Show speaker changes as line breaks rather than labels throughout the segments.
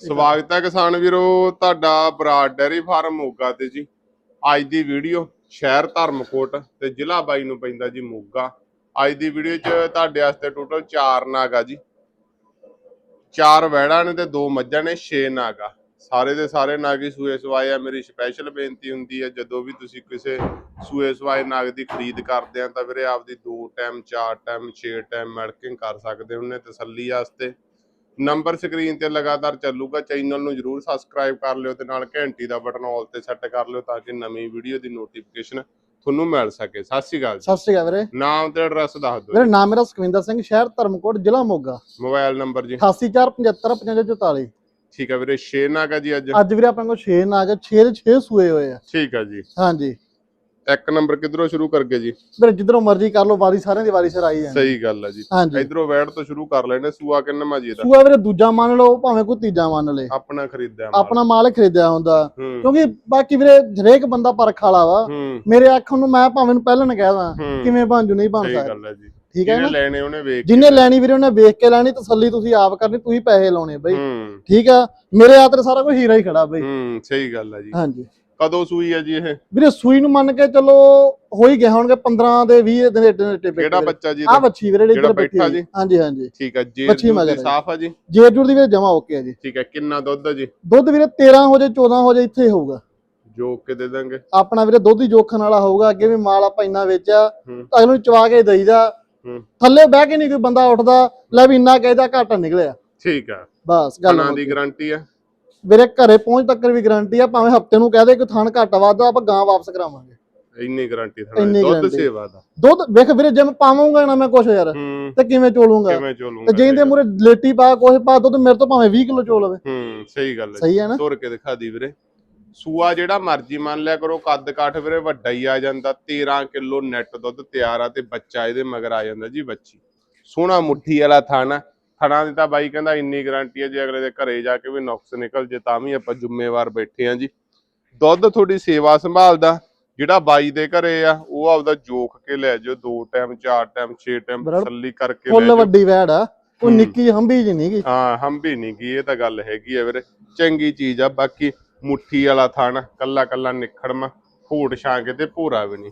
ਸਵਾਗਤ ਹੈ ਕਿਸਾਨ ਵੀਰੋ, ਤੁਹਾਡਾ ਬਰਾਡ ਡੈਰੀ ਫਾਰਮ ਮੋਗਾ ਤੇ ਜੀ। ਅੱਜ ਦੀ ਵੀਡੀਓ ਸ਼ਹਿਰ ਧਰਮਕੋਟ ਤੇ ਜ਼ਿਲ੍ਹਾ ਬਾਈ ਨੂੰ ਪੈਂਦਾ ਜੀ ਮੋਗਾ। ਅੱਜ ਦੀ ਵੀਡੀਓ 'ਚ ਤੁਹਾਡੇ ਵਾਸਤੇ ਟੋਟਲ 4 ਨਾਗ ਆ ਜੀ। ਚਾਰ ਵੈੜਾਂ ਨੇ ਤੇ ਦੋ ਮੱਝਾਂ ਨੇ 6 ਨਾਗ ਆ। ਸਾਰੇ ਦੇ ਸਾਰੇ ਨਾਗ ਹੀ ਸੂਏ ਸਵਾਏ ਆ। ਮੇਰੀ ਸਪੈਸ਼ਲ ਬੇਨਤੀ ਹੁੰਦੀ ਹੈ, ਜਦੋਂ ਵੀ ਤੁਸੀਂ ਕਿਸੇ ਸੂਏ ਸਵਾਏ ਨਾਗ ਦੀ ਖਰੀਦ ਕਰਦੇ ਆ, ਤਾਂ ਵੀਰੇ ਆਪਦੀ ਦੋ ਟਾਈਮ ਚਾਰ ਟਾਈਮ ਛੇ ਟਾਈਮ ਮੈਡਕਿੰਗ ਕਰ ਸਕਦੇ ਹੁੰਨੇ ਤਸੱਲੀ ਵਾਸਤੇ। ਨੰਬਰ ਸਕਰੀਨ ਤੇ ਲਗਾਤਾਰ ਚੱਲੂਗਾ ਚੈਨਲ ਨੂੰ ਜਰੂਰ ਸਬਸਕ੍ਰਾਈਬ ਕਰ ਲਿਓ ਤੇ ਨਾਲ ਘੰਟੀ ਦਾ ਬਟਨ ਆਲ ਤੇ ਸੈੱਟ ਕਰ ਲਿਓ ਤਾਂ ਕਿ ਨਵੀਂ ਵੀਡੀਓ ਦੀ ਨੋਟੀਫਿਕੇਸ਼ਨ ਤੁਹਾਨੂੰ ਮਿਲ ਸਕੇ। ਸਤਿ ਸ਼੍ਰੀ ਅਕਾਲ
ਸਤਿ ਸ਼੍ਰੀ ਅਕਾਲ ਵੀਰੇ।
ਨਾਮ ਤੇ ਐਡਰੈਸ ਦੱਸ ਦਿਓ
ਵੀਰੇ ਨਾਮ ਮੇਰਾ ਸੁਖਵਿੰਦਰ ਸਿੰਘ ਸ਼ਹਿਰ ਧਰਮਕੋਟ ਜ਼ਿਲ੍ਹਾ ਮੋਗਾ।
ਮੋਬਾਈਲ ਨੰਬਰ ਜੀ।
84755544
ਠੀਕ ਹੈ ਵੀਰੇ 6 ਨਾਗਾ ਜੀ ਅੱਜ।
ਅੱਜ ਵੀਰੇ ਆਪਣੇ ਕੋਲ 6 ਨਾਗ 6 ਦੇ 6 ਸੂਏ ਹੋਏ ਆ।
ਠੀਕ ਹੈ ਜੀ।
ਹਾਂਜੀ।
ਇੱਕ ਨੰਬਰ ਕਿੱਧਰੋਂ ਸ਼ੁਰੂ ਕਰਗੇ ਜੀ?
ਵੀਰੇ ਜਿੱਧਰੋਂ ਮਰਜ਼ੀ ਕਰ ਲਓ ਵਾਰੀ ਸਾਰਿਆਂ ਦੀ ਵਾਰੀ ਸਿਰ ਆਈ ਜਾਂਦੀ।
ਸਹੀ ਗੱਲ ਹੈ ਜੀ।
ਹਾਂਜੀ।
ਇਧਰੋਂ ਵੈੜ ਤੋਂ ਸ਼ੁਰੂ ਕਰ ਲੈਣੇ ਸੂਆ ਕਿੰਨਾ ਜੀ ਦਾ
ਸੂਆ ਵੀਰੇ ਦੂਜਾ ਮੰਨ ਲਓ ਭਾਵੇਂ ਕੋਈ ਤੀਜਾ ਮੰਨ ਲੇ।
ਆਪਣਾ ਖਰੀਦਿਆ ਮਾਲ।
ਆਪਣਾ ਮਾਲ ਖਰੀਦਿਆ ਹੁੰਦਾ।
ਹੂੰ।
ਕਿਉਂਕਿ ਬਾਕੀ ਵੀਰੇ ਹਰੇਕ ਬੰਦਾ ਪਰਖ ਵਾਲਾ ਵਾ।
ਹੂੰ।
ਮੇਰੇ ਅੱਖ ਨੂੰ ਮੈਂ ਭਾਵੇਂ ਨੂੰ ਪਹਿਲਾਂ ਨਾ ਕਹਿਦਾ
ਹੂੰ।
ਕਿਵੇਂ ਬਣ ਜੂ ਨਹੀਂ ਬਣ
ਸਹੀ
ਸਕਦਾ।
ਗੱਲ ਹੈ ਜੀ।
ਠੀਕ ਹੈ
ਜਿਹਨੇ
ਨਾ?
ਲੈਣੇ ਉਹਨੇ ਵੇਖ
ਜਿੰਨੇ ਲੈਣੀ। ਵੀਰੇ ਉਹਨੇ ਵੇਖ ਕੇ ਲੈਣੀ ਤਸੱਲੀ ਤੁਸੀਂ ਆਪ ਕਰਨੀ ਤੁਸੀਂ ਪੈਸੇ ਲਾਉਣੇ ਬਈ।
ਹੂੰ।
ਠੀਕ ਆ? ਮੇਰੇ ਤੇ ਸਾਰਾ ਕੁਝ ਹੀਰਾ ਹੀ ਖੜਾ ਬਈ।
ਹੂੰ ਸਹੀ ਗੱਲ ਹੈ ਜੀ।
ਹਾਂਜੀ।
ਕਦੋਂ ਸੂਈ ਹੈ ਜੀ ਇਹ?
ਵੀਰੇ ਸੂਈ ਨੂੰ ਮੰਨ ਕੇ ਚੱਲੋ ਹੋ ਹੀ ਗਏ ਹੋਣਗੇ 15 ਦੇ 20 ਦਿਨ ਦੇ ਟੇਪੇ
ਕਿਹੜਾ ਬੱਚਾ ਜੀ
ਆ? ਬੱਚੀ ਵੀਰੇ ਇੱਧਰ
ਬੈਠਾ ਜੀ?
ਜੀ? ਹਾਂਜੀ ਹਾਂਜੀ।
ਠੀਕ ਹੈ ਜੀ
ਬੱਚੀ ਮਗਰ ਹੈ।
ਸਾਫ਼ ਆ ਜੀ?
ਜੇਰ ਜੂਰ ਦੀ ਵੀਰੇ ਜਮਾ ਓਕੇ ਆ ਜੀ।
ਠੀਕ ਹੈ ਕਿੰਨਾ ਦੁੱਧ ਹੈ ਜੀ?
ਦੁੱਧ ਵੀਰੇ 13 ਹੋ ਜਾਏ 14 ਹੋ ਜਾਏ ਇੱਥੇ ਹੀ ਹੋਊਗਾ।
ਜੋ ਕੇ ਦੇ ਦਾਂਗੇ।
ਆਪਣਾ ਵੀਰੇ ਦੁੱਧ ਹੀ ਜੋਖਣ ਵਾਲਾ ਹੋਊਗਾ ਅੱਗੇ ਵੀ ਮਾਲ ਆਪਾਂ ਇੰਨਾ ਵੇਚਿਆ
ਹੂੰ।
ਅਗਲੇ ਨੂੰ ਚਵਾ ਕੇ ਦਈਦਾ।
ਹੂੰ।
ਥੱਲੇ ਬਹਿ ਕੇ ਨਹੀਂ ਕੋਈ ਬੰਦਾ ਉੱਠਦਾ ਲੈ ਵੀ ਇੰਨਾ ਕਹਿਦਾ ਘਾਟਾ ਨਿਕਲਿਆ।
ਠੀਕ ਹੈ।
ਬਸ ਗੱਲ
ਦੀ ਗਾਰੰਟੀ ਹੈ।
ਵੀਰੇ ਘਰੇ ਪਹੁੰਚ ਤੱਕ ਵੀ ਗਾਰੰਟੀ ਆ ਭਾਵੇਂ ਹਫ਼ਤੇ ਨੂੰ ਕਹਦੇ ਕਿ ਥਣ ਘਾਟਾ ਵਾਧਾ ਆਪਾਂ ਗਾਂ ਵਾਪਸ ਕਰਾਵਾਂਗੇ।
ਇੰਨੀ ਗਾਰੰਟੀ
ਇੰਨੀ
ਦੁੱਧ। ਸੇਵਾ ਦਾ।
ਦੁੱਧ ਵੇਖ ਵੀਰੇ ਜੇ ਮੈਂ ਪਾਵਾਂਗਾ ਨਾ ਮੈਂ ਕੁਛ ਯਾਰ ਤੇ ਕਿਵੇਂ ਚੋਲੂੰਗਾ?
ਕਿਵੇਂ
ਤੇ
ਚੋਲੂੰਗਾ
ਜੇ ਇਹਦੇ ਮੂਰੇ ਲੇਟੀ ਪਾ ਕੁਛ ਪਾ ਦੁੱਧ ਮੇਰੇ ਤੋਂ ਭਾਵੇਂ 20 ਕਿਲੋ ਚੋ ਲਵੇ
ਹੂੰ ਸਹੀ ਗੱਲ ਹੈ
ਸਹੀ ਹੈ ਨਾ?
ਤੁਰ ਕੇ ਦਿਖਾ ਦੀ ਵੀਰੇ। ਸੂਆ ਜਿਹੜਾ ਮਰਜ਼ੀ ਮੰਨ ਲਿਆ ਕਰੋ ਕੱਦ ਕਾਠ ਵੀਰੇ ਵੱਡਾ ਹੀ ਆ ਜਾਂਦਾ 13 ਕਿਲੋ ਨੈਟ ਦੁੱਧ ਤਿਆਰ ਆ ਤੇ ਬੱਚਾ ਇਹਦੇ ਮਗਰ ਆ ਜਾਂਦਾ ਜੀ ਬੱਚੀ। ਸੋਹਣਾ ਮੁੱਠੀ ਵਾਲਾ ਥਾਣਾ ਥਣਾ ਦੀ ਤਾਂ ਬਾਈ ਕਹਿੰਦਾ ਇੰਨੀ ਗਾਰੰਟੀ ਹੈ ਜੇ ਅਗਲੇ ਦੇ ਘਰੇ ਜਾ ਕੇ ਵੀ ਨੁਕਸ ਨਿਕਲ ਜੇ ਤਾਂ ਵੀ ਆਪਾਂ ਜ਼ਿੰਮੇਵਾਰ ਬੈਠੇ ਆ ਜੀ। ਦੁੱਧ ਤੁਹਾਡੀ ਸੇਵਾ ਸੰਭਾਲਦਾ ਜਿਹੜਾ ਬਾਈ ਦੇ ਘਰੇ ਆ ਉਹ ਆਪਦਾ ਜੋਖ ਕੇ ਲੈ ਜਾਓ ਦੋ ਟਾਈਮ ਚਾਰ ਟਾਈਮ ਛੇ ਟਾਈਮ। ਤਸੱਲੀ ਕਰਕੇ ਲੈ
ਫੁੱਲ ਵੱਡੀ ਵੈੜ ਆ। ਕੋਈ
ਹੂੰ।
ਨਿੱਕੀ ਹੰਬੀ ਜੀ ਨਹੀਂਗੀ
ਹਾਂ ਹੰਭੀ ਨਹੀਂ ਕੀ ਇਹ ਤਾਂ ਗੱਲ ਹੈਗੀ ਆ ਵੀਰੇ। ਚੰਗੀ ਚੀਜ਼ ਆ ਬਾਕੀ ਮੁੱਠੀ ਵਾਲਾ ਥਣ ਕੱਲਾ ਕੱਲਾ ਨਿਖੜਮਾ ਫੂਟ ਛਾਂਗੇ ਤੇ ਭੂਰਾ ਵੀ ਨਹੀਂ।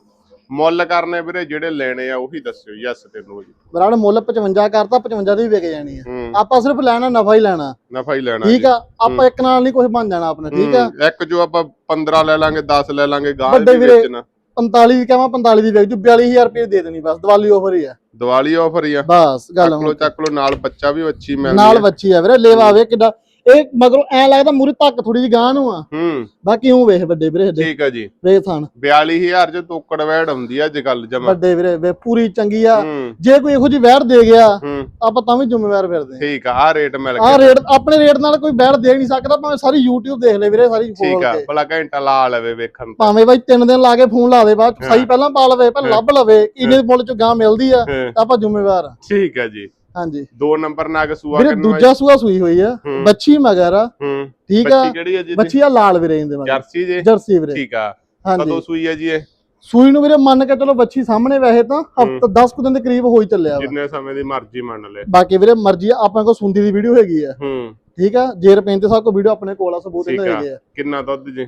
ਮੁੱਲ ਕਰਨੇ ਵੀਰੇ ਜਿਹੜੇ ਲੈਣੇ ਆ ਉਹੀ ਦੱਸਿਓ ਯੈਸ ਤੇ ਨੋ ਜੀ।
ਬਰਾੜ ਮੁੱਲ 55 ਕਰਤਾ 55 ਦੀ ਵਿਕ ਜਾਣੀ ਆ।
ਹੂੰ।
ਆਪਾਂ ਸਿਰਫ ਲੈਣਾ ਨਫਾ ਹੀ ਲੈਣਾ।
ਨਫਾ ਹੀ ਲੈਣਾ
ਠੀਕ ਆ ਆਪਾਂ ਇੱਕ ਨਾਲ ਨਹੀਂ ਕੁਝ ਬਣ ਜਾਣਾ ਆਪਣਾ ਠੀਕ ਆ?
ਹੂੰ, ਇੱਕ ਜੋ ਆਪਾਂ 15 ਲੈ ਲਾਂਗੇ 10 ਲੈ ਲਾਂਗੇ ਗਾਂ
ਵੱਡੇ
ਵੀ
ਵੀਰੇ,
ਵੇਚਣਾ।
45 ਦੀ ਕਹਾਂ 45 ਦੀ ਵਿਕ ਜੂ 42000 ਰੁਪਏ ਦੇ ਦੇਣੀ ਬਸ ਦੀਵਾਲੀ ਆਫਰ ਹੀ ਆ।
ਦੀਵਾਲੀ ਆਫਰ ਹੀ ਆ।
ਬਸ ਗੱਲ
ਚੱਕ ਲੋ
ਹੁਣ
ਚੱਕ ਲੋ ਨਾਲ ਬੱਚਾ ਵੀ ਅੱਛੀ ਮਿਲਦੀ
ਨਾਲ
ਆ।
ਬੱਚੀ ਆ ਵੀਰੇ ਲੇਵਾ ਵੇ ਕਿੱਡਾ ਇਹ ਮਗਰੋਂ ਐ ਲੱਗਦਾ ਮੂਰੀ ਧੱਕ ਥੋੜੀ ਜਿਹੀ ਗਾਂ ਨੂੰ ਆ।
ਹੂੰ।
ਬਾਕੀ ਉਹ ਵੇਖ ਵੱਡੇ ਵੀਰੇ ਦੇ
ਠੀਕ ਆ ਜੀ।
ਵੇਖ ਥਾਨ
42000 ਚ ਤੋਕੜ ਵੈੜ ਹੁੰਦੀ ਆ ਅੱਜ ਕੱਲ ਜਮਾ।
ਵੱਡੇ ਵੀਰੇ ਵੇ ਪੂਰੀ ਚੰਗੀ ਆ।
ਹੂੰ।
ਜੇ ਕੋਈ ਇਹੋ ਜਿਹੀ ਵੈੜ ਦੇ ਗਿਆ
ਹੂੰ।
ਆਪਾਂ ਤਾਂ ਵੀ ਜ਼ਿੰਮੇਵਾਰ ਫਿਰਦੇ
ਠੀਕ ਆ ਆ ਰੇਟ ਮਿਲ
ਆ
ਗਿਆ।
ਰੇਟ ਆਪਣੇ ਰੇਟ ਨਾਲ ਕੋਈ ਵੈੜ ਦੇ ਨਹੀਂ ਸਕਦਾ ਭਾਵੇਂ ਸਾਰੀ YouTube ਦੇਖ ਲੈ ਵੀਰੇ ਸਾਰੀ
ਠੀਕ
ਖੋਲ
ਆ
ਕੇ।
ਭਲਾ ਘੰਟਾ ਲਾ ਲਵੇ ਵੇਖਣ ਤੇ।
ਭਾਵੇਂ ਬਾਈ ਤਿੰਨ ਦਿਨ ਲਾ ਕੇ ਫੋਨ ਲਾ ਦੇ ਬਾਅਦ 'ਚ ਸਹੀ। ਪਹਿਲਾਂ ਪਾ ਲਵੇ ਪਹਿਲਾਂ ਲੱਭ ਲਵੇ ਇਹਨੇ ਮੁੱਲ ਚ ਗਾਂ ਮਿਲਦੀ ਆ
ਹਾਂ,
ਤਾਂ ਆਪਾਂ ਜ਼ਿੰਮੇਵਾਰ ਆ।
ਠੀਕ ਆ ਜੀ।
ਹਾਂਜੀ।
ਦੋ ਨੰਬਰ ਨਾਗ ਸੂਆ
ਵੀਰੇ
ਕਿੰਨਾ
ਦੂਜਾ ਸੂਆ ਸੂਈ ਹੋਈ ਆ। ਬੱਚੀ ਮਗਰ ਆ। ਠੀਕ ਆ।
ਬੱਚੀ ਕਿਹੜੀ ਹੈ ਜੀ
ਬੱਚੀ ਆ ਲਾਲ ਵੀਰੇ ਇਹਦੇ ਮਗਰ।
ਜਰਸੀ ਜੇ?
ਜਰਸੀ ਵੀਰੇ।
ਠੀਕ ਆ। ਕਦੋਂ ਸੂਈ ਹੈ ਜੀ ਇਹ?
ਸੂਈ ਨੂੰ ਵੀਰੇ ਮੰਨ ਕੇ ਚਲੋ ਬੱਚੀ ਸਾਹਮਣੇ ਵੈਸੇ ਤਾਂ ਹਫਤਾ 10 ਕੁ ਦਿਨ ਦੇ ਕਰੀਬ ਹੋ ਹੀ ਚੱਲਿਆ ਵਾ।
ਜਿੰਨੇ ਸਮੇਂ ਦੀ ਮਰਜ਼ੀ ਮੰਨ ਲੈ।
ਬਾਕੀ ਵੀਰੇ ਮਰਜ਼ੀ ਆ, ਆਪਣੇ ਕੋਲ ਸੁੰਦੀ ਦੀ ਵੀਡੀਓ ਹੈਗੀ ਆ।
ਹੂੰ।
ਠੀਕ ਆ? ਜੇਰ ਪੈਂਦੇ ਸਭ ਕੋ ਵੀਡੀਓ ਆਪਣੇ ਕੋਲ ਆ ਸਬੂਤ
ਆ।
ਹੈਗੇ ਆ।
ਕਿੰਨਾ ਦੁੱਧ ਜੀ?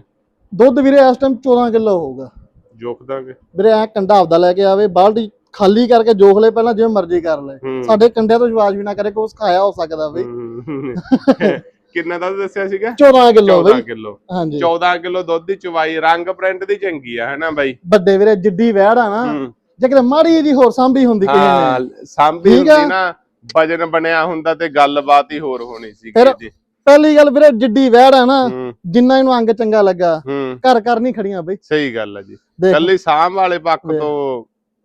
ਦੁੱਧ ਵੀਰੇ ਇਸ ਟਾਈਮ 14 ਕਿਲੋ ਹੋਊਗਾ।
ਜੋਖ ਦਾਂਗੇ
ਵੀਰੇ ਐ ਕੰਡਾ ਆਪਦਾ ਲੈ ਕੇ ਆਵੇ ਬਾਲਟੀ ਖਾਲੀ ਕਰਕੇ ਜੋਖ ਲੈ ਪਹਿਲਾਂ ਜਿਵੇਂ ਮਰਜ਼ੀ ਕਰ ਲੈ ਸਾਡੇ ਕੰਡਿਆਂ ਤੋਂ ਵਿਸ਼ਵਾਸ ਵੀ ਨਾ ਕਰੇ ਕੋਈ ਸਿਖਾਇਆ ਹੋ ਸਕਦਾ ਬਈ।
ਕਿੰਨਾ ਦੁੱਧ ਦੱਸਿਆ ਸੀਗਾ?
14 ਕਿਲੋ
14
ਬਈ
ਕਿਲੋ।
ਹਾਂਜੀ।
14 ਕਿਲੋ ਦੁੱਧ ਦੀ ਚਵਾਈ ਰੰਗ ਪ੍ਰਿੰਟ ਦੀ ਚੰਗੀ ਆ ਹੈਨਾ ਬਾਈ?
ਵੱਡੇ ਵੀਰੇ ਜਿੱਡੀ ਵਹਿੜ ਆ ਨਾ ਜੇ ਕਿਤੇ ਮਾੜੀ ਜੀ ਹੋਰ ਸਾਂਭੀ ਹੁੰਦੀ ਕਿਸੇ ਨੇ।
ਹਾਂ ਸਾਂਭੀ
ਆ।
ਹੁੰਦੀ ਨਾ ਵਜਨ ਬਣਿਆ ਹੁੰਦਾ ਤੇ ਗੱਲਬਾਤ ਹੀ ਹੋਰ ਹੋਣੀ ਸੀ ਜੀ
ਪਹਿਲੀ ਗੱਲ ਵੀਰੇ ਜਿੱਡੀ ਵਹਿੜ ਆ ਨਾ ਜਿੰਨਾ ਇਹਨੂੰ ਅੰਗ ਚੰਗਾ ਲੱਗਾ ਘਰ ਘਰ ਨਹੀਂ ਖੜੀਆਂ ਬਈ।
ਸਹੀ ਗੱਲ ਹੈ ਜੀ। ਕੱਲੀ ਸਾਂਭ ਵਾਲੇ ਪੱਖ। ਤੋਂ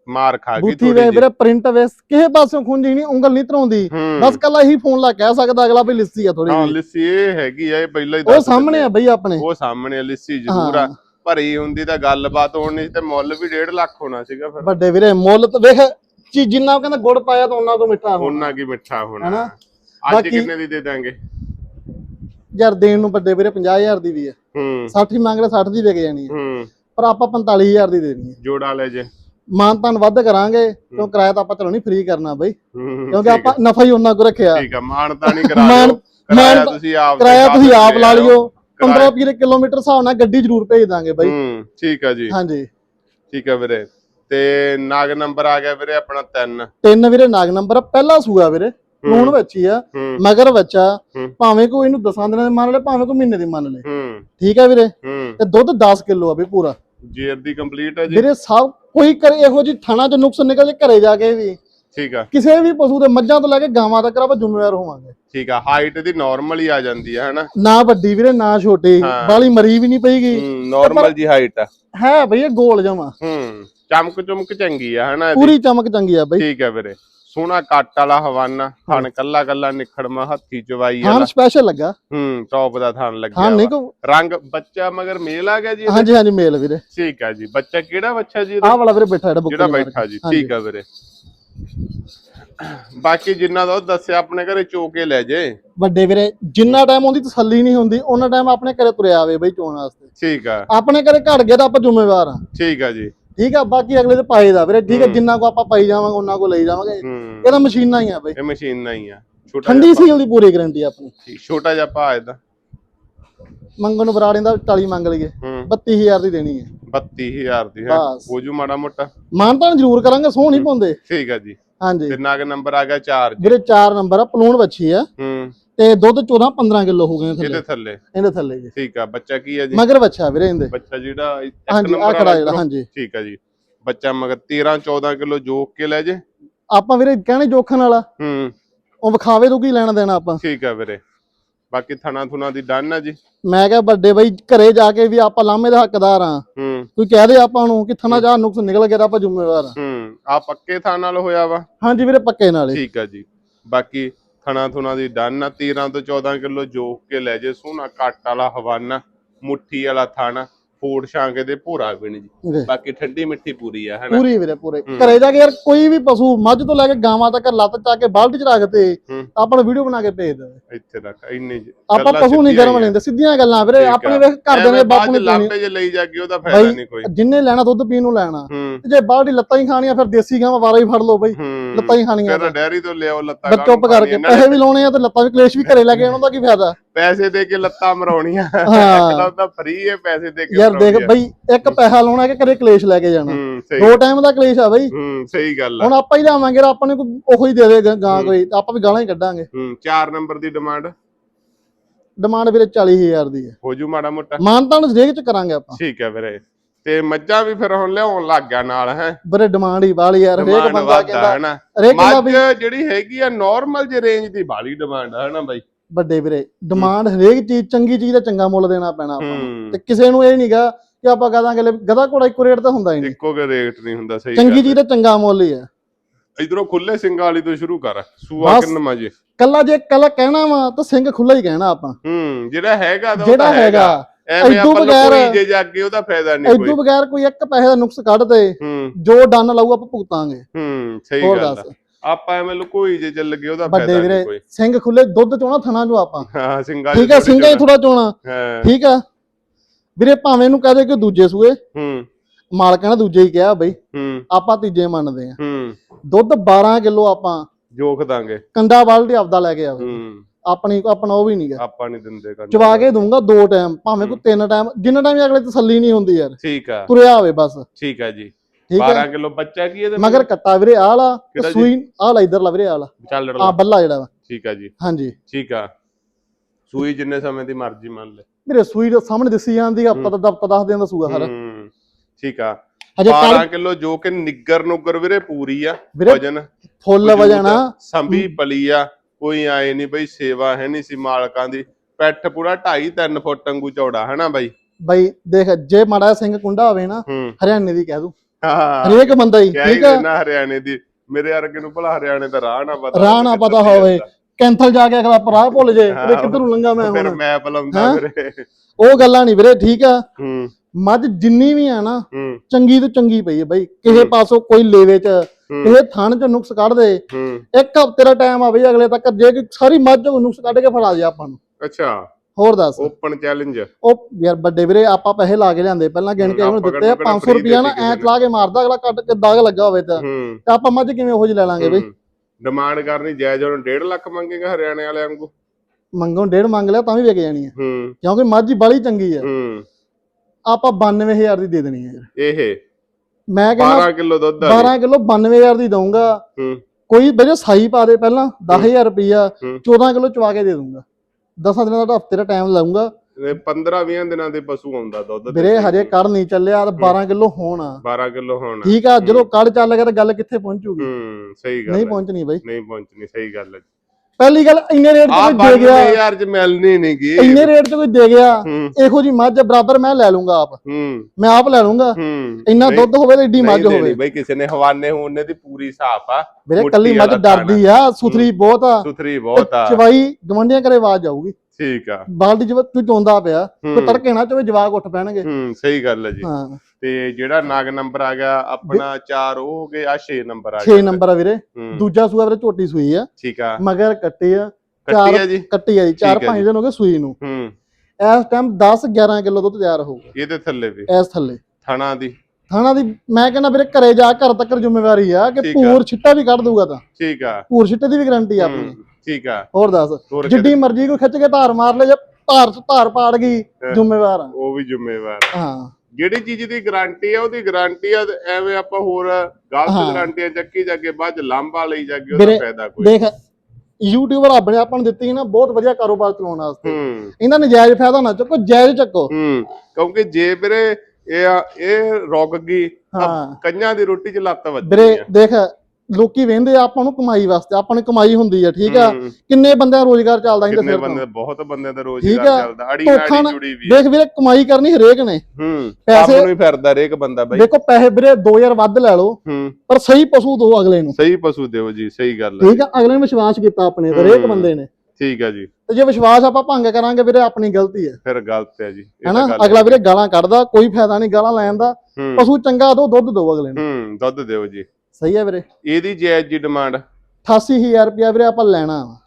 ਮਾਰ ਖਾ ਗਈ
ਬੂਥੀ
ਥੋੜੀ
ਵੇ
ਜਿਹੀ।
ਵੀਰੇ ਪ੍ਰਿੰਟ ਵੇਸ ਕਿਸੇ ਪਾਸੋਂ ਖੁੰਝੀ ਨਹੀਂ ਉਂਗਲ ਨਹੀਂ ਧਰਾਉਂਦੀ
ਹੂੰ।
ਬਸ ਕੱਲਾ ਹੀ ਫੋਨ ਲਾ ਕਹਿ ਸਕਦਾ ਅਗਲਾ ਵੀ ਲਿੱਸੀ ਆ ਥੋੜੀ
ਹਾਂ ਲਿੱਸੀ ਇਹ ਹੈਗੀ ਆ ਇਹ ਪਹਿਲਾਂ ਹੀ
ਉਹ ਸਾਹਮਣੇ ਆ ਬਈ ਆਪਣੇ।
ਉਹ ਸਾਹਮਣੇ ਲਿੱਸੀ ਜ਼ਰੂਰ ਆ।
ਹਾਂ
ਭਰੀ ਹੁੰਦੀ ਤਾਂ ਗੱਲਬਾਤ ਹੋਣੀ ਤੇ ਮੁੱਲ ਵੀ 1.5 ਲੱਖ ਹੋਣਾ ਸੀਗਾ ਫਿਰ।
ਵੱਡੇ ਵੀਰੇ ਮੁੱਲ ਤਾਂ ਵੇਖ ਚੀ ਜਿੰਨਾ ਕਹਿੰਦਾ ਗੁੜ ਪਾਇਆ ਤਾਂ ਉਹਨਾਂ ਤੋਂ ਮਿੱਠਾ ਹੋਣਾ।
ਉਹਨਾਂ ਕੀ ਮਿੱਠਾ ਹੋਣਾ।
ਹਨਾ?
ਅੱਜ ਕਿੰਨੇ ਦੀ ਦੇ ਦਾਂਗੇ?
ਯਾਰ ਦੇਣ ਨੂੰ ਵੱਡੇ ਵੀਰੇ 50000 ਦੀ ਵੀ ਆ।
ਹੂੰ।
60 ਹੀ ਮੰਗ ਲੈ 60 ਦੀ ਵਿਕ ਜਾਣੀ ਆ।
ਹੂੰ।
ਪਰ ਆਪਾਂ 45000 ਦੀ ਦੇਣੀ ਆ।
ਜੋੜਾ ਲੈ ਜੇ।
ਮਾਨ ਤਾਨ ਵੱਧ ਕਰਾਂਗੇ ਕਿਉਂ ਕਿਰਾਇਆ ਤਾਂ ਆਪਾਂ ਚਲੋ ਨਹੀਂ ਫ੍ਰੀ ਕਰਨਾ ਬਈ। ਕਿਉਂਕਿ ਆਪਾਂ ਨਫਾ ਹੀ ਉਹਨਾਂ ਕੋ ਰੱਖਿਆ।
ਆ, ਠੀਕ ਆ ਮਾਨਤਾ ਨਹੀਂ ਕਰਾ
ਮਾਨ
ਲਿਓ। ਕਿਰਾਇਆ ਤੁਸੀਂ ਆਪ
ਕਿਰਾਇਆ ਤੁਸੀਂ ਆਪ ਲਾ
ਤੇ
ਲਿਓ।
ਕਿਰਾਇਆ-
15 ਰੁਪਏ ਦੇ ਕਿਲੋਮੀਟਰ ਹਿਸਾਬ ਨਾਲ ਗੱਡੀ ਜ਼ਰੂਰ ਭੇਜ ਦਾਂਗੇ ਬਾਈ।
ਹੂੰ ਠੀਕ ਆ ਜੀ।
ਹਾਂਜੀ।
ਠੀਕ ਆ ਵੀਰੇ। ਤੇ ਨਾਗ ਨੰਬਰ ਆ ਗਿਆ ਵੀਰੇ ਆਪਣਾ 3
ਤਿੰਨ ਵੀਰੇ ਨਾਗ ਨੰਬਰ ਆ, ਪਹਿਲਾ ਸੂਆ ਵੀਰੇ। ਲੂਣ ਵਿੱਚ ਹੀ ਆ ਮਗਰ ਬੱਚਾ। ਭਾਵੇਂ ਕੋਈ ਇਹਨੂੰ ਦਸਾਂ ਦਿਨਾਂ ਦੇ ਮੰਨ ਲੈ ਭਾਵੇਂ ਕੋਈ ਮਹੀਨੇ ਦੀ ਮੰਨ ਲੈ। ਠੀਕ ਆ ਵੀਰੇ। ਤੇ ਦੁੱਧ 10 ਕਿਲੋ ਆ ਬਈ ਪੂਰਾ।
ਜੇਰ ਦੀ ਕੰਪਲੀਟ ਹੈ ਜੀ।
ਵੀਰੇ ਸਭ ਕੋਈ ਕਰੇ ਇਹੋ ਜੀ ਥਾਣਾ ਚ ਨੁਕਸ ਨਿਕਲ ਜੇ ਘਰੇ ਜਾ ਕੇ ਵੀ।
ਠੀਕ ਆ।
ਕਿਸੇ ਵੀ ਪਸ਼ੂ ਦੇ ਮੱਝਾਂ ਤੋਂ ਲੈ ਕੇ ਗਾਵਾਂ ਤੱਕ ਆਪਾਂ ਜ਼ਿੰਮੇਵਾਰ ਹੋਵਾਂਗੇ।
ਠੀਕ ਆ ਹਾਈਟ ਦੀ ਨਾਰਮਲ ਹੀ ਆ ਜਾਂਦੀ ਹੈ ਹਨਾ?
ਨਾ ਵੱਡੀ ਵੀਰੇ ਨਾ ਛੋਟੀ। ਬਾਲੀ ਮਰੀ ਵੀ ਨਹੀਂ ਪਈਗੀ।
ਨਾਰਮਲ ਜੀ ਹਾਈਟ ਆ।
ਹੈ ਇਹ ਗੋਲ ਜਮਾ।
ਹੂੰ ਚਮਕ ਚਮਕ ਚੰਗੀ ਆ ਹਨਾ?
ਪੂਰੀ ਚਮਕ ਚੰਗੀ ਆ ਬਈ।
ਠੀਕ ਆ ਵੀਰੇ। ਸੋਹਣਾ ਕੱਟ ਵਾਲਾ ਹਵਾਨਾ ਥਣ ਕੱਲਾ ਕੱਲਾ ਨਿਖੜਮਾ ਹੱਥੀ ਚਵਾਈ ਵਾਲਾ।
ਸਪੈਸ਼ਲ ਲੱਗਾ।
ਹੂੰ ਟੌਪ ਦਾ ਥਣ ਲੱਗਿਆ
ਥਾਨ ਨਹੀਂ। ਕੋ
ਰੰਗ ਬੱਚਾ ਮਗਰ ਮੇਲ ਆ ਗਿਆ ਜੀ?
ਹਾਂਜੀ ਹਾਂਜੀ ਮੇਲ ਵੀਰੇ।
ਠੀਕ ਆ ਜੀ। ਬੱਚਾ ਕਿਹੜਾ ਬੱਚਾ ਜੀ?
ਆਹ ਵਾਲਾ ਵੀਰੇ ਬੈਠਾ ਜਿਹੜਾ ਬੁੱਕ
ਜਿਹੜਾ ਬੈਠਾ ਜੀ। ਠੀਕ ਆ ਵੀਰੇ। ਬਾਕੀ ਜਿੰਨਾ ਦਾ ਉਹ ਦੱਸਿਆ ਆਪਣੇ ਘਰੇ ਚੋਕੇ ਲੈ ਜੇ।
ਵੱਡੇ ਵੀਰੇ ਜਿੰਨਾ ਟਾਈਮ ਉਹਦੀ ਤਸੱਲੀ ਨਹੀਂ ਹੁੰਦੀ ਉਹਨਾਂ ਟਾਈਮ ਆਪਣੇ ਘਰੇ ਤੁਰਿਆ ਆਵੇ ਬਈ ਚੋਣ ਵਾਸਤੇ।
ਠੀਕ ਆ।
ਆਪਣੇ ਘਰੇ ਘੜ ਗਿਆ ਤਾਂ ਆਪਾਂ ਜ਼ਿੰਮੇਵਾਰ ਆ।
ਠੀਕ ਆ ਜੀ।
ਠੀਕ ਆ ਬਾਕੀ ਅਗਲੇ ਦੇ ਪਾਏ ਦਾ ਵੀਰੇ ਠੀਕ ਆ
ਹੂੰ।
ਜਿੰਨਾ ਕੋ ਆਪਾਂ ਪਾਈ ਜਾਵਾਂਗੇ ਉਹਨਾਂ ਕੋ ਲਈ ਜਾਵਾਂਗੇ।
ਹੂੰ।
ਇਹ ਤਾਂ ਮਸ਼ੀਨਾਂ ਹੀ ਆ ਬਈ।
ਇਹ ਮਸ਼ੀਨ ਨਹੀਂ ਆ। ਛੋਟਾ
ਠੰਡੀ ਸੀਲ ਦੀ ਪੂਰੀ ਗਾਰੰਟੀ ਆਪਣੀ।
ਭਾ- ਛੋਟਾ ਜਿਹਾ ਭਾ ਇਹਦਾ।
ਮੰਗਣ ਨੂੰ ਬਰਾੜੇ ਦਾ 40 ਮੰਗ ਲਈਏ।
ਹੂੰ।
32000 ਦੀ ਦੇਣੀ ਹੈ।
32000 ਦੀ ਹੈ। ਹੋ ਜੂ ਮਾੜਾ ਮੋਟਾ।
ਮਾਨਤਾਨ ਜ਼ਰੂਰ ਕਰਾਂਗੇ ਸੋਹ ਨਹੀਂ ਪਾਉਂਦੇ।
ਠੀਕ ਆ ਜੀ।
ਹਾਂਜੀ।
ਤੇ ਨਾਗ ਨੰਬਰ ਆ ਗਿਆ 4 ਜੀ।
ਵੀਰੇ 4 ਨੰਬਰ ਆ ਪਲੂਣ ਬੱਚੀ ਆ।
ਹੂੰ।
ਤੇ ਦੁੱਧ 14 15 ਕਿਲੋ ਹੋ ਗਏ
ਇਹਦੇ
ਥੱਲੇ।
ਥੱਲੇ।
ਇਹਦੇ ਥੱਲੇ ਜੀ।
ਠੀਕ ਆ ਬੱਚਾ ਕੀ ਹੈ ਜੀ?
ਮਗਰ ਬੱਚਾ ਵੀਰੇ ਇਹਦੇ।
ਬੱਚਾ ਜਿਹੜਾ ਇੱਕ
ਹਾਂਜੀ ਆ
ਨੰਬਰ
ਖੜਾ
ਵਾਲਾ
ਜਿਹੜਾ।
ਇੱਧਰੋਂ।
ਹਾਂਜੀ।
ਠੀਕ ਆ ਜੀ। ਬੱਚਾ ਮਗਰ 13 14 ਕਿਲੋ ਜੋਕ ਕੇ ਲੈ ਜੇ।
ਆਪਾਂ ਵੀਰੇ ਕਹਿਣੇ ਜੋਖਣ ਵਾਲਾ।
ਹੂੰ।
ਉਹ ਵਿਖਾਵੇ ਤੋਂ ਕੀ ਲੈਣਾ ਦੇਣਾ ਆਪਾਂ।
ਠੀਕ ਆ ਵੀਰੇ। ਬਾਕੀ ਥਣਾ ਥੁਣਾ ਦੀ ਡਨ ਆ ਜੀ।
ਮੈਂ ਕਿਹਾ ਵੱਡੇ ਬਈ ਘਰੇ ਜਾ ਕੇ ਵੀ ਆਪਾਂ ਲਾਮੇ ਦੇ ਹੱਕਦਾਰ ਆ।
ਹੂੰ।
ਕੋਈ ਕਹਿ ਦੇ ਆਪਾਂ ਨੂੰ ਕਿ ਥਣਾ ਜਾ ਨੁਕਸ ਨਿਕਲ ਗਿਆ ਤਾਂ ਆਪਾਂ ਜ਼ਿੰਮੇਵਾਰ ਆ।
ਹੂੰ। ਆ ਪੱਕੇ ਥਾਂ ਨਾਲ ਹੋਇਆ ਵਾ।
ਹਾਂਜੀ ਵੀਰੇ ਪੱਕੇ ਨਾਲੇ
ਠੀਕ ਆ ਜੀ। ਬਾਕੀ ਥਣਾ ਥੁਣਾ ਦੀ ਡਨ ਆ 13 ਤੋਂ 14 ਕਿਲੋ ਜੋਕ ਕੇ ਲੈ ਜੇ ਸੋਹਣਾ ਕੱਟ ਵਾਲਾ ਹਵਾਨਾ, ਮੁੱਠੀ ਵਾਲਾ ਥਾਣਾ। ਫੋੜ ਛਾਂਗੇ ਦੇ ਭੋਰਾ ਵੀ ਨੀ ਜੀ ਬਾਕੀ ਠੰਡੀ ਮਿੱਠੀ ਪੂਰੀ ਆ ਹਨਾ?
ਪੂਰੀ ਵੀਰੇ ਪੂਰੇ। ਘਰੇ ਜਾ ਕੇ ਯਾਰ ਕੋਈ ਵੀ ਪਸ਼ੂ ਮੱਝ ਤੋਂ ਲੈ ਕੇ ਗਾਵਾਂ ਤੱਕ ਲੱਤ ਚਾ ਕੇ ਬਾਲਟੀ ਚ ਰੱਖ ਤੇ। ਆਪਾਂ ਵੀਡੀਓ ਬਣਾ ਕੇ ਭੇਜ ਦੇ
ਇੱਥੇ ਰੱਖ ਇੰਨੇ ਜੀ
ਆਪਾਂ ਪਸ਼ੂ ਨਹੀਂ ਗਰਮ। ਲੈਂਦੇ ਸਿੱਧੀਆਂ ਗੱਲਾਂ ਵੀਰੇ। ਆਪਣੇ ਵੇਖ ਘਰ ਦੇ ਨੇ ਬਾਪੂ ਨੇ
ਲਾਂਬੇ ਜੇ ਲਈ ਜਾਗੇ ਉਹਦਾ ਫਾਇਦਾ ਨਹੀਂ ਕੋਈ।
ਜਿੰਨੇ ਲੈਣਾ ਦੁੱਧ ਪੀਣ ਨੂੰ ਲੈਣਾ। ਜੇ ਬਾਲਟੀ ਲੱਤਾਂ ਹੀ ਖਾਣੀਆਂ ਫਿਰ ਦੇਸੀ ਗਾਂ ਵਾਰਾ ਹੀ ਫੜ ਲਓ ਬਈ। ਲੱਤਾਂ ਹੀ ਖਾਣੀਆਂ
ਫਿਰ ਡੈਰੀ ਤੋਂ ਲਿਆਓ ਲੱਤਾਂ
ਚੁੱਪ ਕਰਕੇ? ਪੈਸੇ ਵੀ ਲਾਉਣੇ ਆ ਤੇ ਲੱਤਾਂ ਵੀ ਕਲੇਸ਼ ਵੀ ਘਰੇ ਲੈ ਕੇ ਆਉਣ ਦਾ ਕੀ ਫਾਇਦਾ?
ਪੈਸੇ ਦੇ ਕੇ ਲੱਤਾਂ ਮਰਾਉਣੀਆਂ।
ਹਾਂ।
ਤਾਂ ਫ੍ਰੀ ਹੈ ਪੈਸੇ ਦੇ ਕੇ
ਯਾਰ ਦੇਖ। ਬਈ ਇੱਕ ਪੈਸਾ ਲਾਉਣਾ ਕਿ ਘਰੇ ਕਲੇਸ਼ ਲੈ ਕੇ ਜਾਣਾ? ਦੋ ਟਾਈਮ ਦਾ ਕਲੇਸ਼ ਆ ਬਈ।
ਹੂੰ ਸਹੀ ਗੱਲ ਆ।
ਹੁਣ ਆਪਾਂ ਹੀ ਲਾਵਾਂਗੇ ਆਪਾਂ ਨੇ ਕੋਈ ਉਹੋ ਹੀ ਦੇ ਦੇ ਗ- ਕੋਈ ਆਪਾਂ ਵੀ ਗਾਲਾਂ ਹੀ ਕੱਢਾਂਗੇ।
ਹੂੰ 4 ਨੰਬਰ ਦੀ ਡਿਮਾਂਡ
ਡਿਮਾਂਡ ਵੀਰੇ 40000 ਦੀ ਹੈ।
ਹੋ ਜੂ ਮਾੜਾ ਮੋਟਾ।
ਮਾਨਤਾਨ ਹਰੇਕ ਚ ਕਰਾਂਗੇ ਆਪਾਂ।
ਠੀਕ ਹੈ ਵੀਰੇ। ਤੇ ਮੱਝਾਂ ਵੀ ਫਿਰ ਹੁਣ ਲਿਆਉਣ ਲੱਗ ਗਿਆ ਨਾਲ ਹੈ।
ਵੀਰੇ ਡਿਮਾਂਡ ਹੀ ਬਾਲੀ ਯਾਰ ਹਰੇਕ ਬੰਦਾ ਕਹਿੰਦਾ
ਨਾ।
ਹਰੇਕ
ਜਿਹੜੀ ਹੈਗੀ ਆ ਨਾਰਮਲ ਜੇ ਰੇਂਜ ਦੀ ਬਾਲੀ ਡਿਮਾਂਡ ਹੈ ਨਾ ਬਾਈ।
ਵੱਡੇ ਵੀਰੇ ਡਿਮਾਂਡ ਹਰੇਕ ਚੀਜ਼ ਚੰਗੀ ਚੀਜ਼ ਦਾ ਚੰਗਾ ਮੁੱਲ ਦੇਣਾ ਪੈਣਾ ਆਪਾਂ ਨੂੰ। ਤੇ ਕਿਸੇ ਨੂੰ ਇਹ ਨਹੀਂਗਾ ਕਿ ਆਪਾਂ ਕਹਾਂਗੇ ਗਧਾ ਘੋੜਾ ਇੱਕੋ ਰੇਟ ਤਾਂ ਹੁੰਦਾ ਹੀ ਨਹੀਂ।
ਇੱਕੋ ਕੇ ਰੇਟ ਨਹੀਂ ਹੁੰਦਾ ਸਹੀ
ਚੰਗੀ ਚੀਜ਼ ਦਾ ਚੰਗਾ ਮੁੱਲ ਹੀ ਹੈ।
ਇਧਰੋਂ ਖੁੱਲੇ ਸਿੰਘਾਂ ਵਾਲੀ ਤੋਂ ਸ਼ੁਰੂ ਕਰ ਸੂਆ
ਬਸ।
ਕਿੰਨਾ ਮਜੇ
ਕੱਲਾ ਜੇ ਕੱਲਾ ਕਹਿਣਾ ਵਾ ਤਾਂ ਸਿੰਘ ਖੁੱਲਾ ਹੀ ਕਹਿਣਾ ਆਪਾਂ।
ਹੂੰ ਜਿਹੜਾ ਹੈਗਾ ਤਾਂ
ਜਿਹੜਾ ਹੈਗਾ।
ਐਵੇਂ ਆਪਾਂ ਕੋਈ ਜੇ ਜਾ ਕੇ ਉਹਦਾ ਫਾਇਦਾ ਨਹੀਂ ਕੋਈ।
ਇਦੋਂ ਬਗੈਰ ਕੋਈ ਇੱਕ ਪੈਸੇ ਦਾ ਨੁਕਸ ਕੱਢ ਦੇ ਜੋ ਡੰਨ ਲਾਊ ਆਪਾਂ ਭੁਗਤਾਂਗੇ।
ਹੂੰ ਸਹੀ ਗੱਲ ਆ। ਆਪਾਂ ਐਵੇਂ ਲੁਕੋਈ ਜੇ ਚੱਲ ਗਏ ਉਹਦਾ
ਵੱਡੇ
ਫਾਇਦਾ
ਵੀਰੇ
ਨਹੀਂ ਕੋਈ।
ਸਿੰਘ ਖੁੱਲੇ ਦੁੱਧ ਚੋਣਾ ਥਣਾ ਜੋ ਆਪਾਂ।
ਹਾਂ ਸਿੰਘਾਂ
ਠੀਕ ਹੈ ਸਿੰਘਾਂ ਹੀ ਥੋੜਾ ਚੋਣਾ।
ਹਾਂ।
ਠੀਕ ਆ। ਵੀਰੇ ਭਾਵੇਂ ਇਹਨੂੰ ਕਹਦੇ ਕਿ ਦੂਜੇ ਸੂਏ
ਹੂੰ।
ਮਾਲਕਾਂ ਨੇ ਦੂਜੇ ਹੀ ਕਿਹਾ ਬਈ
ਹੂੰ।
ਆਪਾਂ ਤੀਜੇ ਮੰਨਦੇ ਆ।
ਹੂੰ।
ਦੁੱਧ 12 ਕਿਲੋ ਆਪਾਂ
ਜੋਖ ਦਾਂਗੇ।
ਕੰਡਾ ਬਾਲਟੀ ਆਪਦਾ ਲੈ ਕੇ ਆਵੇ।
ਹੂੰ।
ਆਪਣੀ ਆਪਣਾ ਉਹ ਵੀ ਨਹੀਂਗਾ
ਆਪਾਂ ਨਹੀਂ ਦਿੰਦੇ ਕਰਨ
ਚਵਾ ਕੇ ਦੂੰਗਾ ਦੋ ਟਾਈਮ ਭਾਵੇਂ ਕੋਈ ਤਿੰਨ ਟਾਈਮ ਜਿੰਨਾ ਟਾਈਮ ਅਗਲੇ ਤਸੱਲੀ ਨਹੀਂ ਹੁੰਦੀ ਯਾਰ।
ਠੀਕ ਆ।
ਤੁਰਿਆ ਹੋਵੇ ਬਸ।
ਠੀਕ ਆ ਜੀ।
ਠੀਕ
12
ਹੈ
ਕਿਲੋ ਬੱਚਾ ਕੀ ਇਹਦੇ
ਮਗਰ ਕੱਟਾ ਵੀਰੇ ਆਹ ਲਾ ਤੇ
ਕਿਹੜਾ ਜੀ?
ਸੂਈ ਆਹ ਲਾ ਇਧਰ ਲਾ ਵੀਰੇ ਆਹ ਲਾ
ਚੱਲ
ਆ
ਰਲਾ
ਬੱਲਾ ਜਿਹੜਾ ਵਾ।
ਠੀਕ ਆ ਜੀ।
ਹਾਂਜੀ।
ਠੀਕ ਆ। ਸੂਈ ਜਿੰਨੇ ਸਮੇਂ ਦੀ ਮਰਜ਼ੀ ਮੰਨ ਲੈ।
ਵੀਰੇ ਸੂਈ ਦੇ ਸਾਹਮਣੇ ਦਿਸੀ ਜਾਂਦੀ ਆ ਆਪਾਂ ਤਾਂ ਦਬਤਾ ਦੱਸ ਦਾ ਸੂਗਾ ਸਾਰਾ।
ਹੂੰ। ਠੀਕ ਆ।
ਅਜੇ
12
ਕੱਲ
ਕਿਲੋ ਜੋ ਕਿ ਨਿੱਗਰ ਨੁੱਗਰ ਵੀਰੇ ਪੂਰੀ ਆ।
ਵੀਰੇ
ਵਜਨ
ਫੁੱਲ
ਵਜੂਦ
ਵਜਣਾ
ਸੰਭੀ ਪਲੀ ਆ। ਕੋਈ ਆਏ ਨਹੀਂ ਬਈ ਸੇਵਾ ਹੈ ਨਹੀਂ ਸੀ ਮਾਲਕਾਂ ਦੀ। ਪੈਠ ਪੂਰਾ 2.5 3 ਫੁੱਟ ਵਾਂਗੂ ਚੌੜਾ ਹੈ ਨਾ ਬਾਈ?
ਬਈ ਦੇਖ ਜੇ ਮਾੜਾ ਜਿਹਾ ਸਿੰਘ ਕੁੰਡਾ ਹੋਵੇ ਨਾ
ਹੂੰ।
ਹਰਿਆਣੇ ਦੀ ਕਹਿ ਦੂੰ।
ਹਾਂ।
ਹਰੇਕ ਬੰਦਾ ਹੀ ਠੀਕ ਆ
ਨਾ ਹਰਿਆਣੇ ਦੀ। ਮੇਰੇ ਵਰਗੇ ਨੂੰ ਭਲਾ ਹਰਿਆਣੇ ਦਾ ਰਾਹ ਨਾ ਪਤਾ
ਰਾਹ ਨਾ ਪਤਾ ਹੋਵੇ। ਕੈਂਥਲ ਜਾ ਕੇ ਅਗਲਾ ਪਰਾਹ ਭੁੱਲ ਜੇ। ਵੀ ਕਿੱਧਰ ਨੂੰ ਲੰਗਾ ਮੈਂ
ਫਿਰ
ਹੁਣ।
ਮੈਪ ਲਾਉਂਦਾ? ਵੀਰੇ।
ਉਹ ਗੱਲਾਂ ਨਹੀਂ ਵੀਰੇ ਠੀਕ ਆ।
ਹੂੰ।
ਮੱਝ ਜਿੰਨੀ ਵੀ ਆ ਨਾ ਚੰਗੀ ਤੋਂ ਚੰਗੀ ਪਈ ਹੈ ਬਈ। ਕਿਸੇ। ਪਾਸੋਂ ਕੋਈ ਲੇਵੇ ਚ ਕਿਸੇ ਥਣ ਚ ਨੁਕਸ ਕੱਢ ਦੇ। ਇੱਕ ਹਫ਼ਤੇ ਦਾ ਟਾਈਮ ਆ ਬਈ ਅਗਲੇ ਤੱਕ ਜੇ ਸਾਰੀ ਮੱਝ ਨੂੰ ਨੁਕਸ ਕੱਢ ਕੇ ਫੜਾ ਦੇ ਆਪਾਂ ਨੂੰ।
ਅੱਛਾ।
ਹੋਰ ਦੱਸ।
ਓਪਨ ਚੈਲੰਜ
ਉਹ ਯਾਰ ਵੱਡੇ ਵੀਰੇ ਆਪਾਂ ਪੈਸੇ ਲਾ ਕੇ ਲਿਆਂਦੇ ਪਹਿਲਾਂ ਗਿਣ ਕੇ ਉਹਨੂੰ ਦਿੱਤੇ ਆ
ਕਿਹੜਾ
500 ਰੁਪਿਆ ਨਾ ਐ ਚਲਾ ਕੇ ਮਾਰਦਾ ਅਗਲਾ ਕੱਟ ਕੇ ਦਾਗ ਲੱਗਾ ਹੋਵੇ ਤਾਂ। ਤੇ ਆਪਾਂ ਮੱਝ ਕਿਵੇਂ ਉਹੋ ਜਿਹੀ ਲੈ ਲਾਂਗੇ ਬਈ?
ਡਿਮਾਂਡ ਕਰਨੀ ਜਾਇਜ਼ ਹੁਣ 1.5 ਲੱਖ ਮੰਗੇਗਾ ਹਰਿਆਣੇ ਵਾਲਿਆਂ ਵਾਂਗੂ।
ਮੰਗੋਂ ਡੇਢ ਮੰਗ ਲਿਆ ਤਾਂ ਵੀ ਵਿਕ ਜਾਣੀ ਹੈ। ਕਿਉਂਕਿ ਮੱਝ ਬਾਲੀ ਚੰਗੀ ਹੈ। ਆਪਾਂ 92000 ਦੀ ਦੇ ਦੇਣੀ ਹੈ ਯਾਰ।
ਇਹ।
ਮੈਂ ਕਹਿੰਦਾ
12 ਕਿਲੋ ਦੁੱਧ ਆ
12 ਕਿਲੋ 92000 ਦੀ ਦਊਂਗਾ। ਕੋਈ ਵੀਰੇ ਸਾਈ ਪਾ ਦੇ ਪਹਿਲਾਂ 10000 ਰੁਪਈਆ
ਹੂੰ।
14 ਕਿਲੋ ਚਵਾ ਕੇ ਦੇ ਦੂੰਗਾ 10 ਦਿਨਾਂ ਦਾ ਹਫ਼ਤੇ ਦਾ ਟਾਈਮ ਲਾਉਂਗਾ
ਇਹ 15 20 ਦਿਨਾਂ ਦੇ ਪਸ਼ੂ ਆਉਂਦਾ ਦੁੱਧ
ਵੀਰੇ ਹਜੇ ਕੜ ਨਹੀਂ ਚੱਲਿਆ ਤੇ 12 ਕਿਲੋ ਹੋਣਾ।
12 ਕਿਲੋ ਹੋਣਾ।
ਠੀਕ ਆ ਜਦੋਂ ਕੜ ਚੱਲ ਗਿਆ ਤਾਂ ਗੱਲ ਕਿੱਥੇ ਪਹੁੰਚੂਗੀ?
ਹੂੰ ਸਹੀ ਗੱਲ
ਨਹੀਂ। ਪਹੁੰਚਣੀ ਬਾਈ।
ਨਹੀਂ ਪਹੁੰਚਣੀ ਸਹੀ ਗੱਲ ਹੈ
ਪਹਿਲੀ ਗੱਲ ਇੰਨੇ ਰੇਟ 'ਚ ਕੋਈ ਦੇ ਗਿਆ।
92000 ਚ ਮਿਲਣੀ ਨਹੀਂ ਗੀ।
ਇੰਨੇ ਰੇਟ 'ਚ ਕੋਈ ਦੇ ਗਿਆ। ਇਹੋ ਜੀ ਮੱਝ ਬਰਾਬਰ ਮੈਂ ਲੈ ਲੂੰਗਾ ਆਪ।
ਹੂੰ।
ਮੈਂ ਆਪ ਲੈ ਲੂੰਗਾ।
ਹੂੰ।
ਇੰਨਾ ਦੁੱਧ ਹੋਵੇ ਤਾਂ ਏਡੀ ਮੱਝ ਹੋਵੇ।
ਬਈ ਕਿਸੇ ਨੇ ਹਵਾਨੇ ਹੋਣੇ ਦੀ ਪੂਰੀ ਸਾਫ਼ ਆ।
ਵੀਰੇ ਕੱਲੀ ਮੱਝ ਡਰਦੀ ਆ ਸੁਥਰੀ ਬਹੁਤ ਆ।
ਸੁਥਰੀ ਬਹੁਤ ਆ।
ਚਵਾਈ ਗਵੰਡੀਆਂ ਕਰੇ ਆਵਾਜ਼ ਆਊਗੀ।
ਠੀਕ ਆ।
ਬਾਲਟੀ ਜਿਵੇਂ ਤੂੰ ਚੋਂਦਾ ਪਿਆ। ਤੇ ਤੜਕੇ ਨਾ ਚੋਵੇ ਜਵਾਕ ਉੱਠ ਪੈਣਗੇ।
ਹੂੰ ਸਹੀ ਗੱਲ ਹੈ ਜੀ।
ਹਾਂ।
ਤੇ ਜਿਹੜਾ ਨਾਗ ਨੰਬਰ ਆ ਗਿਆ ਆਪਣਾ 4 ਉਹ ਹੋ ਗਏ ਆ 6 ਨੰਬਰ ਆ
6
ਗਿਆ
ਨੰਬਰ ਆ ਵੀਰੇ।
ਹੂੰ,
ਦੂਜਾ ਸੂਆ ਵੀਰੇ ਝੋਟੀ ਸੂਈ ਆ।
ਠੀਕ ਆ।
ਮਗਰ ਕੱਟੀ ਆ।
ਕੱਟੀ ਆ ਜੀ।
ਕੱਟੀ ਆ ਜੀ। 4
ਠੀਕ ਹੈ
5 ਦਿਨ ਹੋ ਗਏ ਸੂਈ ਨੂੰ।
ਹੂੰ।
ਇਸ ਟਾਈਮ 10 11 ਕਿਲੋ ਦੁੱਧ ਤਿਆਰ ਹੋਊਗਾ।
ਇਹਦੇ ਥੱਲੇ ਵੀ।
ਇਸ ਥੱਲੇ।
ਥਣਾ ਦੀ।
ਥਾਣਾ ਦੀ ਮੈਂ ਕਹਿੰਦਾ ਵੀਰੇ ਘਰੇ ਜਾ ਘਰ ਤੱਕ ਜ਼ਿੰਮੇਵਾਰੀ ਆ ਕਿ
ਠੀਕ ਆ।
ਪੂਰ ਛਿੱਟਾ ਵੀ ਕੱਢ ਦੂਗਾ ਤਾਂ।
ਠੀਕ ਆ।
ਪੂਰ ਛਿੱਟੇ ਦੀ ਵੀ ਗਾਰੰਟੀ ਆ ਆਪਣੀ।
ਹੂੰ, ਠੀਕ ਆ।
ਹੋਰ ਦੱਸ।
ਹੋਰ
ਜਿੱਡੀ ਮਰਜ਼ੀ ਕੋਈ ਖਿੱਚ ਕੇ ਧਾਰ ਮਾਰ ਲੈ ਜੇ ਧਾਰ ਚ ਧਾਰ ਪਾੜ ਗਈ। ਜ਼ਿੰਮੇਵਾਰ ਆ।
ਉਹ ਵੀ ਜ਼ਿੰਮੇਵਾਰ ਆ।
ਹਾਂ।
ਜਿਹੜੀ ਚੀਜ਼ ਦੀ ਗਾਰੰਟੀ ਆ ਉਹਦੀ ਗਾਰੰਟੀ ਆ ਐਵੇਂ ਆਪਾਂ ਹੋਰ ਗਲਤ। ਗਾਰੰਟੀਆਂ ਚੱਕੀ ਜਾਗੇ ਬਾਅਦ ਚ ਲਾਂਬਾ ਲਈ ਜਾਗੇ ਉਹਦਾ
ਵੀਰੇ,
ਫਾਇਦਾ ਕੋਈ
ਦੇਖ ਯੂਟਿਊਬਰ ਰੱਬ ਨੇ ਆਪਾਂ ਨੂੰ ਦਿੱਤੀ ਨਾ ਬਹੁਤ ਵਧੀਆ ਕਾਰੋਬਾਰ ਚਲਾਉਣ ਵਾਸਤੇ।
ਹੂੰ।
ਇਹਦਾ ਨਜਾਇਜ਼ ਫਾਇਦਾ ਨਾ ਚੱਕੋ ਜਾਇਜ਼ ਚੱਕੋ।
ਕਿਉਂਕਿ ਜੇ ਵੀਰੇ ਇਹ ਇਹ ਰੁਕ ਗਈ ਕੰਨਾਂ ਦੀ ਰੋਟੀ 'ਚ ਲੱਤ ਵੱਜਦੀ
ਵੀਰੇ ਦੇਖ ਲੋਕੀ ਵਹਿੰਦੇ ਆ ਆਪਾਂ ਨੂੰ ਕਮਾਈ ਵਾਸਤੇ ਆਪਾਂ ਨੂੰ ਕਮਾਈ ਹੁੰਦੀ ਆ ਠੀਕ ਆ?
ਹੂੰ,
ਕਿੰਨੇ ਬੰਦਿਆਂ ਦਾ ਰੋਜ਼ਗਾਰ ਚੱਲਦਾ ਇਹਦੇ ਸਿਰ ਤੋਂ।
ਬਹੁਤ ਬੰਦੇ ਦਾ ਰੋਜ਼ਗਾਰ ਚੱਲਦਾ ਅੜੀ
ਨਾ-
ਜੁੜੀ ਵੀ।
ਦੇਖ ਵੀਰੇ ਕਮਾਈ ਕਰਨੀ ਹਰੇਕ ਨੇ।
ਹੂੰ
ਪੈਸੇ-
ਨੂੰ ਹੀ ਫਿਰਦਾ ਹਰੇਕ ਬੰਦਾ ਬਾਈ।
ਦੇਖੋ ਪੈਸੇ ਵੀਰੇ 2000 ਵੱਧ ਲੈ ਲਓ
ਹੂੰ।
ਪਰ ਸਹੀ ਪਸ਼ੂ ਦੋ ਅਗਲੇ ਨੂੰ।
ਸਹੀ ਪਸ਼ੂ ਦਿਓ ਜੀ ਸਹੀ ਗੱਲ ਹੈ
ਠੀਕ ਆ? ਅਗਲੇ ਨੇ ਵਿਸ਼ਵਾਸ ਕੀਤਾ ਆਪਣੇ ਤੇ ਹਰੇਕ
ਹੂੰ।
ਬੰਦੇ ਨੇ।
ਠੀਕ ਆ ਜੀ।
ਤੇ ਜੇ ਵਿਸ਼ਵਾਸ ਆਪਾਂ ਭੰਗ ਕਰਾਂਗੇ ਵੀਰੇ ਆਪਣੀ ਗਲਤੀ ਹੈ
ਫਿਰ ਗਲਤ ਹੈ ਜੀ
ਹੈਨਾ?
ਗੱਲ
ਅਗਲਾ
ਹੈ।
ਵੀਰੇ ਗਾਲਾਂ ਕੱਢਦਾ ਕੋਈ ਫਾਇਦਾ ਨਹੀਂ ਗਾਲਾਂ ਲੈਣ ਦਾ।
ਹੂੰ।
ਪਸ਼ੂ ਚੰਗਾ ਦੋ ਦੁੱਧ ਦੋ ਅਗਲੇ ਨੂੰ।
ਹੂੰ ਦੁੱਧ ਦਿਓ ਜੀ।
ਸਹੀ ਹੈ ਵੀਰੇ।
ਇਹਦੀ ਜਾਇਜ਼ ਜੀ ਡਿਮਾਂਡ
88000 ਰੁਪਇਆ ਵੀਰੇ ਆਪਾਂ ਲੈਣਾ ਵਾ।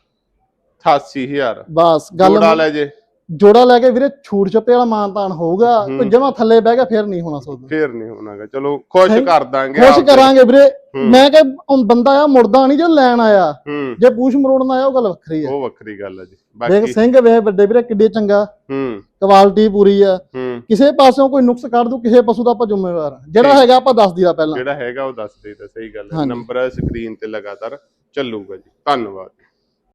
88000
ਬਸ ਗੱਲ
ਜੋੜਾ ਲੈ ਜੇ।
ਜੋੜਾ ਲੈ ਕੇ ਵੀਰੇ ਛੂਟ ਛੱਪੇ ਵਾਲਾ ਮਾਨਤਾਨ ਹੋਊਗਾ
ਹੂੰ।
ਕੋਈ ਜਮਾ ਥੱਲੇ ਬਹਿ ਗਿਆ ਫਿਰ ਨਹੀਂ ਹੋਣਾ ਸੋਦਾ
ਫੇਰ ਨਹੀਂ ਹੋਣਾਗਾ। ਚਲੋ ਖੁਸ਼। ਕਰ ਦਾਂਗੇ
ਖੁਸ਼। ਕਰਾਂਗੇ ਵੀਰੇ। ਮੈਂ ਕਿ ਬੰਦਾ ਆ ਮੁੜਦਾ ਨਹੀਂ ਜੋ ਲੈਣ ਆਇਆ। ਜੇ ਪੂਛ ਮਰੋੜਨ ਆਇਆ ਉਹ ਗੱਲ ਵੱਖਰੀ ਹੈ
ਉਹ ਵੱਖਰੀ ਗੱਲ ਹੈ ਜੀ।
ਦੇਖ ਸਿੰਘ ਵੇਖ ਵੱਡੇ ਵੀਰੇ ਕਿੱਡੇ ਚੰਗਾ।
ਹੂੰ।
ਕੁਆਲਿਟੀ ਪੂਰੀ ਆ। ਕਿਸੇ ਪਾਸਿਓਂ ਕੋਈ ਨੁਕਸ ਕੱਢ ਦੂ ਕਿਸੇ ਪਸ਼ੂ ਦਾ ਆਪਾਂ ਜ਼ਿੰਮੇਵਾਰ ਆ। ਜਿਹੜਾ। ਹੈਗਾ ਆਪਾਂ ਦੱਸ ਦਈਦਾ ਪਹਿਲਾਂ।
ਜਿਹੜਾ ਹੈਗਾ ਉਹ ਦੱਸ ਦੇ ਤਾਂ ਸਹੀ ਗੱਲ ਹੈ। ਨੰਬਰ ਸਕਰੀਨ ਤੇ ਲਗਾਤਾਰ ਚੱਲੂਗਾ ਜੀ। ਧੰਨਵਾਦ।